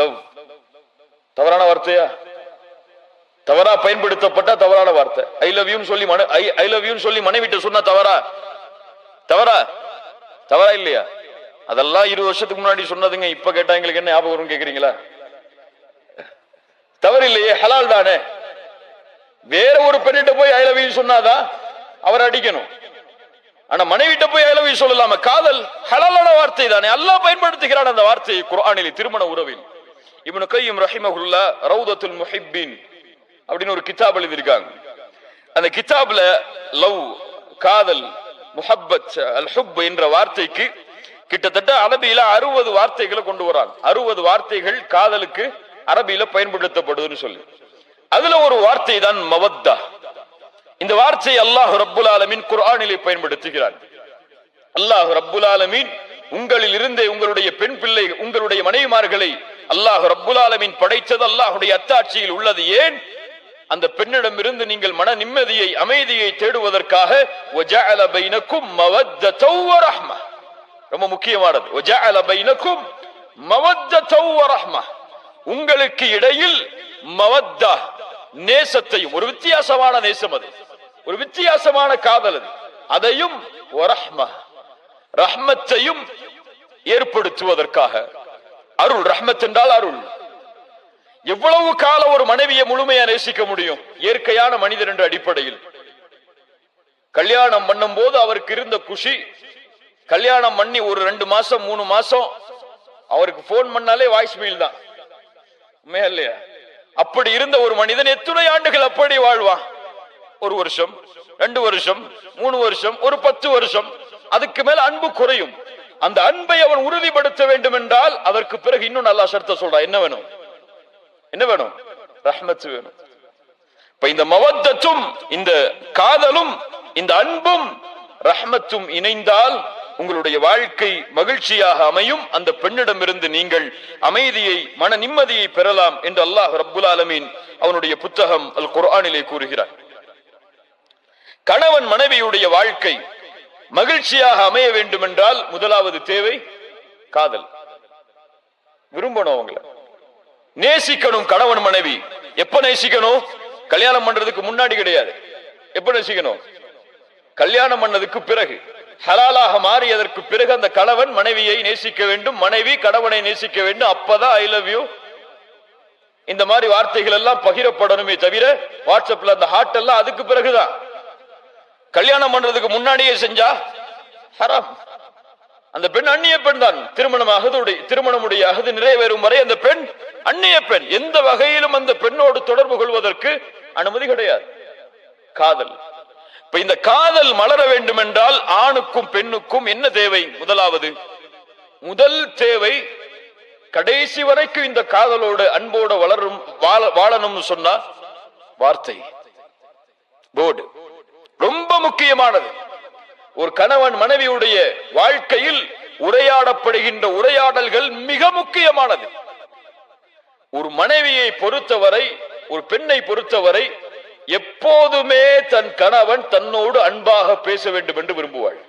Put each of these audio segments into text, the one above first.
Love தவறான வார்த்தையா? தவறா பயன்படுத்தப்பட்ட தவறான வார்த்தை. ஐ லவ் யூன்னு சொல்லி மன ஐ லவ் யூன்னு சொல்லி மனைவிட்ட சொன்னா தவறா? தவறா? தவறா இல்லையா? அதெல்லாம் இருபது வருஷத்துக்கு முன்னாடி சொன்னதுங்க இப்ப கேட்டா எங்களுக்கு என்ன ஞாபகம் வரும் கேக்குறீங்களா? தவறு இல்லையே ஹலால் தானே? வேற ஒரு பெண்ணிட்ட போய் ஐ லவ் யூ சொன்னாதான் அவர் அடிக்கணும். ஆனா மனைவிட்ட போய் ஐ லவ் யூ சொல்லலாம. காதல் ஹலாலான வார்த்தை தானே. அல்லாஹ் பயன்படுத்துகிறான் அந்த வார்த்தையை குர்ஆனில் திருமண உறவில். இவனு கையும் ரஹிமஹுல்லா ரவுதத்துல் முஹிப்பின் அப்படின்னு ஒரு கிதாப் எழுதியிருக்காங்க. அந்த கிதாப்ல லவ் காதல் முஹப்பத் அல் ஹுப் என்ற வார்த்தைக்கு கிட்டத்தட்ட அரபியில அறுபது வார்த்தைகளை கொண்டு வராங்க. அறுபது வார்த்தைகள் காதலுக்கு அரபியில பயன்படுத்தப்படுதுன்னு சொல்லி. அதுல ஒரு வார்த்தை தான் மவத்தா. இந்த வார்த்தை அல்லாஹ் ரப்புல் ஆலமீன் குர்ஆனிலே பயன்படுத்துகிறார். அல்லாஹ் ரப்புல் ஆலமீன் உங்களில் இருந்தே உங்களுடைய பெண் பிள்ளை உங்களுடைய மனைவிமார்களை அல்லாஹ் ரப்புலாலமின் படைத்தது அல்லாஹுடைய அத்தாட்சியில் உள்ளது. ஏன்? அந்த பெண்ணிடம் இருந்து நீங்கள் மன நிம்மதியை அமைதியை தேடுவதற்காக ரொம்ப முக்கியமானது. உங்களுக்கு இடையில் மவத்தா நேசத்தையும் ஒரு வித்தியாசமான நேசம் அது. ஒரு வித்தியாசமான காதல் அது. அதையும் ரஹ்மத்தையும் ஏற்படுத்துவதற்காக. அருள் ரஹ்மத் என்றால் அருள். எவ்வளவு காலம் ஒரு மனைவியை முழுமையா நேசிக்க முடியும்? இயற்கையான மனிதர் என்ற அடிப்படையில். கல்யாணம் பண்ணும் போது அவருக்கு இருந்த குஷி கல்யாணம் பண்ணி ஒரு ரெண்டு மாசம் மூணு மாசம் அவருக்கு போன் பண்ணாலே வாய்ஸ் மெயில் தான். உண்மையா இல்லையா? அப்படி இருந்த ஒரு மனிதன் எத்தனை ஆண்டுகள் அப்படி வாழ்வான்? ஒரு வருஷம் ரெண்டு வருஷம் மூணு வருஷம் ஒரு பத்து வருஷம் அதுக்கு மேல அன்பு குறையும். அந்த அன்பை அவன் உறுதிப்படுத்த வேண்டும் என்றால் அதற்கு பிறகு இன்னும் நல்லா சர்த்த சொல்றான் என்ன வேணும்? என்ன வேணும்? ரஹ்மத் வேணும். இப்ப இந்த மவத்தத்தும் இந்த காதலும் இந்த அன்பும் ரஹ்மத்தும் இணைந்தால் உங்களுடைய வாழ்க்கை மகிழ்ச்சியாக அமையும். அந்த பெண்ணிடமிருந்து நீங்கள் அமைதியை மன நிம்மதியை பெறலாம் என்று அல்லாஹ் ரப்புல் ஆலமீன் அவனுடைய புத்தகம் அல் குர்ஆனிலே கூறுகிறார். கணவன் மனைவியுடைய வாழ்க்கை மகிழ்ச்சியாக அமைய வேண்டும் என்றால் முதலாவது தேவை காதல். விரும்பணும் அவங்கள. நேசிக்கணும் கணவன் மனைவி. எப்ப நேசிக்கணும்? கல்யாணம் பண்றதுக்கு முன்னாடி கிடையாது. எப்ப நேசிக்கணும்? கல்யாணம் பண்ணதுக்கு பிறகு. ஹலாலாக மாறியதற்கு பிறகு அந்த கணவன் மனைவியை நேசிக்க வேண்டும் மனைவி கணவனை நேசிக்க வேண்டும். அப்பதான் ஐ லவ் யூ இந்த மாதிரி வார்த்தைகள் எல்லாம் பகிரப்படணுமே தவிர வாட்ஸ்அப்ல அந்த ஹார்ட் எல்லாம் அதுக்கு பிறகுதான். கல்யாணம் பண்றதுக்கு முன்னாடியே செஞ்சா ஹராம். அந்த பெண் அந்நிய பெண் தான். திருமணம் அகதுடைய திருமணமுடைய அகது நிறைவேறும் வரை அந்த பெண் அந்நிய பெண். எந்த வகையிலும் அந்த பெண்ணோடு தொடர்பு கொள்வதற்கு அனுமதி கிடையாது. காதல். இப்ப இந்த காதல் மலர வேண்டும் என்றால் ஆணுக்கும் பெண்ணுக்கும் என்ன தேவை? முதலாவது முதல் தேவை கடைசி வரைக்கும் இந்த காதலோடு அன்போடு வளரும் வாழ- வாழணும்னு சொன்னா வார்த்தை. போர்டு. ரொம்ப முக்கியமானது. ஒரு கணவன் மனைவியுடைய வாழ்க்கையில் உரையாடப்படுகின்ற உரையாடல்கள் மிக முக்கியமானது. ஒரு மனைவியை பொறுத்தவரை ஒரு பெண்ணை பொறுத்தவரை எப்போதுமே தன் கணவன் தன்னோடு அன்பாக பேச வேண்டும் என்று விரும்புவாள்.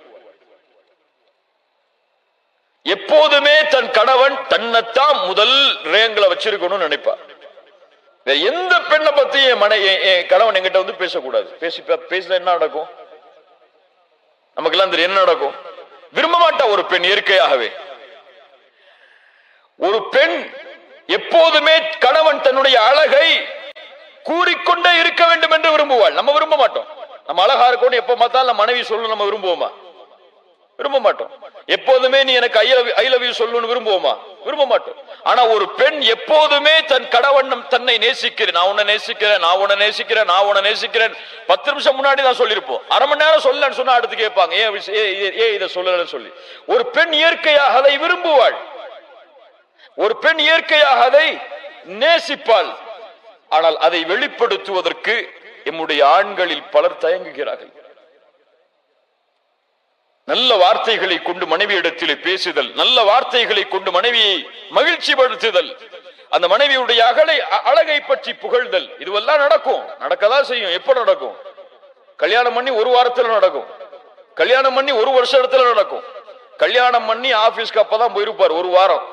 எப்போதுமே தன் கணவன் தன்னைத்தான் முதல் ரேங்கில வச்சிருக்கணும்னு நினைப்பா வேற எந்த பெண்ணை பத்தி என் மனை என் கணவன் என்கிட்ட வந்து பேசக்கூடாது. பேசி பேசல என்ன நடக்கும்? நமக்கெல்லாம் தெரியும் என்ன நடக்கும்? விரும்ப மாட்டா ஒரு பெண் இயற்கையாகவே. ஒரு பெண் எப்போதுமே கணவன் தன்னுடைய அழகை கூறிக்கொண்டே இருக்க வேண்டும் என்று விரும்புவாள். நம்ம விரும்ப மாட்டோம். நம்ம அழகா இருக்கணும் எப்ப பார்த்தாலும் நம்ம மனைவி சொல்லணும் நம்ம விரும்புவோமா? விரும்ப மாட்டோம். எப்போதுமே நீ எனக்கு I love I love you சொல்லணும்னு விரும்புவோமா? விரும்ப மாட்டோம். ஆனா ஒரு பெண் எப்போதுமே தன் கடவண்ணம் தன்னை நேசிக்கிறேன். நான் உன்னை நேசிக்கிறேன் நான் உன்னை நேசிக்கிறேன் நான் உன்னை நேசிக்கிறேன். பத்து நிமிஷம் முன்னாடி தான் சொல்லியிருப்போம். அரை மணி நேரம் சொல்லலன்னு சொன்னா அடுத்து கேட்பாங்க. ஏன் ஏ ஏன் ஏன் இதை சொல்லலன்னு சொல்லி. ஒரு பெண் இயற்கையாக அதை விரும்புவாள். ஒரு பெண் இயற்கையாக அதை நேசிப்பாள். ஆனால் அதை வெளிப்படுத்துவதற்கு எம்முடைய ஆண்களில் பலர் தயங்குகிறார்கள். நல்ல வார்த்தைகளை கொண்டு மனைவியிடத்திலே பேசுதல் நல்ல வார்த்தைகளை கொண்டு மனைவியை மகிழ்ச்சிப்படுத்துதல் அந்த மனைவியுடைய அகலை அழகை பற்றி புகழ்தல் இதுவெல்லாம் நடக்கும். நடக்கதான் செய்யும். எப்ப நடக்கும்? கல்யாணம் பண்ணி ஒரு வாரத்துல நடக்கும். கல்யாணம் பண்ணி ஒரு வருஷத்துல நடக்கும். கல்யாணம் பண்ணி ஆபீஸ்க்கு அப்பதான் போயிருப்பார் ஒரு வாரம்.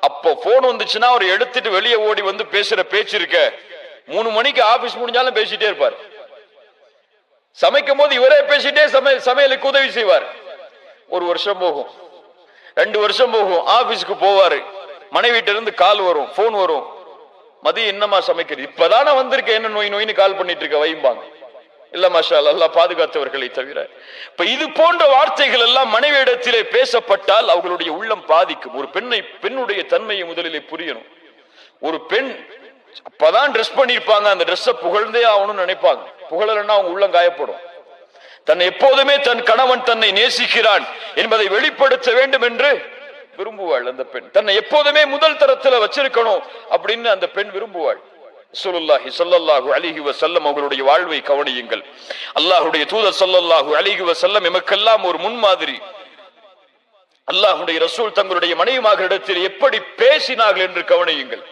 அப்போ போன் வந்துச்சுன்னா அவர் எடுத்துட்டு வெளியே ஓடி வந்து பேசுற பேச்சு இருக்க. மூணு மணிக்கு ஆபீஸ் முடிஞ்சாலும் பேசிட்டே இருப்பார். சமைக்கும் போது இவரே பேசிட்டே சமையல் சமையலுக்கு உதவி செய்வார். ஒரு வருஷம் போகும். ரெண்டு வருஷம் போகும். ஆபீஸ்க்கு போவாரு. மனைவிட்ட இருந்து கால் வரும். போன் வரும். மதியம் என்னமா சமைக்கிறது? இப்பதானே வந்திருக்க. என்ன நோய் நோயின்னு கால் பண்ணிட்டு இருக்க வைம்பாங்க. இல்ல மாஷா அல்லாஹ் பாதுகாத்தவர்களை தவிர. இப்ப இது போன்ற வார்த்தைகள் எல்லாம் மனைவியிடத்திலே பேசப்பட்டால் அவர்களுடைய உள்ளம் பாதிக்கும். ஒரு பெண்ணை பெண்ணுடைய தன்மையை முதலிலே புரியணும். ஒரு பெண் அப்பதான் ட்ரெஸ் பண்ணிருப்பாங்க அந்த ட்ரெஸ்ஸை புகழ்ந்தே ஆகணும்னு நினைப்பாங்க. புகழலன்னா அவங்க உள்ளம் காயப்படும். தன்னை எப்போதுமே தன் கணவன் தன்னை நேசிக்கிறான் என்பதை வெளிப்படுத்த வேண்டும் என்று விரும்புவாள் அந்த பெண். தன்னை எப்போதுமே முதல் தரத்துல வச்சிருக்கணும் அப்படின்னு அந்த பெண் விரும்புவாள். ரசூலுல்லாஹி ஸல்லல்லாஹு அலைஹி வஸல்லம் அவர்களுடைய வாழ்வை கவனியுங்கள். அல்லாஹுடைய தூதர் சொல்லல்லாஹு அலிஹி வசல்லம் எமக்கெல்லாம் ஒரு முன்மாதிரி. அல்லாஹுடைய ரசூல் தங்களுடைய மனைவிமார்களிடத்தில் எப்படி பேசினார்கள் என்று கவனியுங்கள்.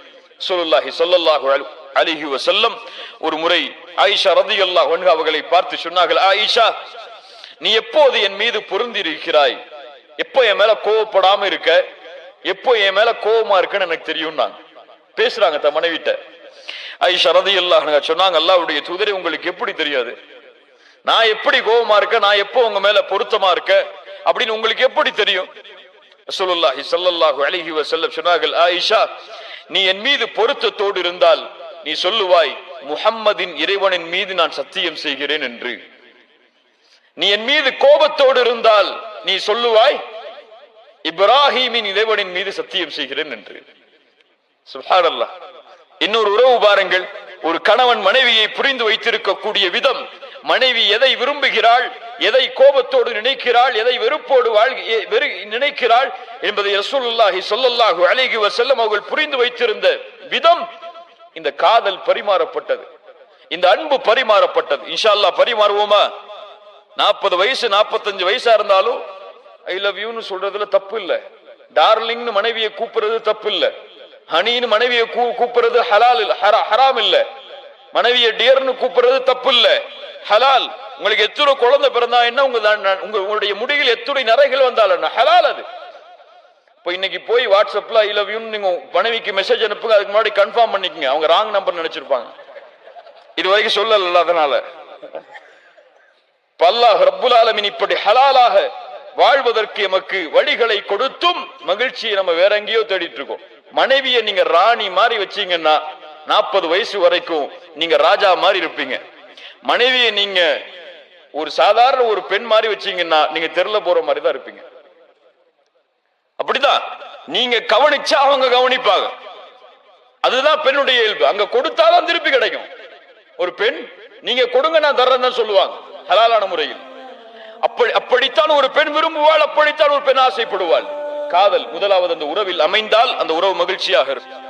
ரசூலுல்லாஹி சொல்லல்லாஹு அலைஹி அலிஹி வசல்லம் ஒரு முறை ஆயிஷா ரதியல்லாஹு அன்ஹா அவர்களை பார்த்து சொன்னார்கள் ஆயிஷா நீ எப்போது என் மீது பொருந்தி இருக்கிறாய் எப்போ என் மேல கோவப்படாம இருக்க? எப்போ என் மேல கோவமா இருக்குன்னு எனக்கு தெரியும் பேசுறாங்க த மனைவிட்ட. ஆயிஷா ரதி அல்லாஹ் சொன்னாங்க அல்லாவுடைய தூதரே உங்களுக்கு எப்படி தெரியாது? நான் எப்படி கோபமா இருக்க? நான் எப்போ உங்க மேல பொருத்தமா இருக்க? அப்படின்னு உங்களுக்கு எப்படி தெரியும்? ரசூலுல்லாஹி ஸல்லல்லாஹு அலைஹி வஸல்லம் சொன்னார்கள் ஆயிஷா நீ என் மீது பொருத்தத்தோடு இருந்தால் நீ சொல்லுவாய் முஹம்மதின் இறைவனின் மீது நான் சத்தியம் செய்கிறேன் என்று. நீ என் மீது கோபத்தோடு இருந்தால் நீ சொல்லுவாய் இப்ராஹிமின் இறைவனின் மீது சத்தியம் செய்கிறேன் என்று. சுஹாரல்லா இன்னொரு உறவு பாருங்கள். ஒரு கணவன் மனைவியை புரிந்து வைத்திருக்கக்கூடிய விதம் மனைவி எதை விரும்புகிறாள் எதை கோபத்தோடு நினைக்கிறாள் எதை வெறுப்போடு வாழ் வெறு- நினைக்கிறாள் என்பதை ரசூலுல்லாஹி சொல்லல்லாஹு அலைஹி செல்லம் அவர்கள் புரிந்து வைத்திருந்த விதம் இந்த காதல் பரிமாறப்பட்டது. இந்த அன்பு பரிமாறப்பட்டது. இன்ஷால்லா பரிமாறுவோமா? நாற்பது வயசு நாற்பத்தஞ்சு வயசா இருந்தாலும் ஐ லவ் யூன்னு சொல்றதுல தப்பு இல்லை. டார்லிங்னு மனைவியை கூப்பிடுறது தப்பு இல்லை. ஹனின்னு மனைவியை கூ- கூப்பிடுறது ஹலால் ஹரா- ஹராம் இல்ல. மனைவியை டியர்னு கூப்பிடுறது தப்பு இல்ல. ஹலால். உங்களுக்கு எத்தனை குழந்தை பிறந்தா என்ன உங்க தான்- உங்களுடைய முடியில் எத்துணை நரைகள் வந்தால் என்ன? ஹலால் அது. இப்போ இன்னைக்கு போய் வாட்ஸ்அப்ல ஐ லவ் யூன்னு நீங்க மனைவிக்கு மெசேஜ் அனுப்புங்க அதுக்கு முன்னாடி கன்ஃபார்ம் பண்ணிக்கங்க. அவங்க ராங் நம்பர் நினைச்சிருப்பாங்க. இது வரைக்கும் சொல்லல அதனால. பல்லாஹ் அல்லாஹ் ரப்புல் இப்படி ஹலாலாக வாழ்வதற்கு எமக்கு வழிகளை கொடுத்தும் மகிழ்ச்சியை நம்ம வேற எங்கேயோ தேடிட்டு இருக்கோம். மனைவியை நீங்க ராணி மாதிரி வச்சீங்கன்னா நாற்பது வயசு வரைக்கும் நீங்க ராஜா மாதிரி இருப்பீங்க. மனைவியை நீங்க ஒரு சாதாரண ஒரு பெண் மாதிரி வச்சீங்கன்னா நீங்க தெருல போற மாதிரி தான் இருப்பீங்க. அப்படிதான். நீங்க கவனிச்சா அவங்க கவனிப்பாங்க. அதுதான் பெண்ணுடைய இயல்பு. அங்க கொடுத்தாதான் திருப்பி கிடைக்கும். ஒரு பெண் நீங்க கொடுங்க நான் தர்றேன்னு சொல்லுவாங்க ஹலாலான முறையில். அப்படி அப்படித்தான் ஒரு பெண் விரும்புவாள் அப்படித்தான் ஒரு பெண் ஆசைப்படுவாள். காதல் முதலாவது அந்த உறவில் அமைந்தால் அந்த உறவு மகிழ்ச்சியாக இருக்கும்.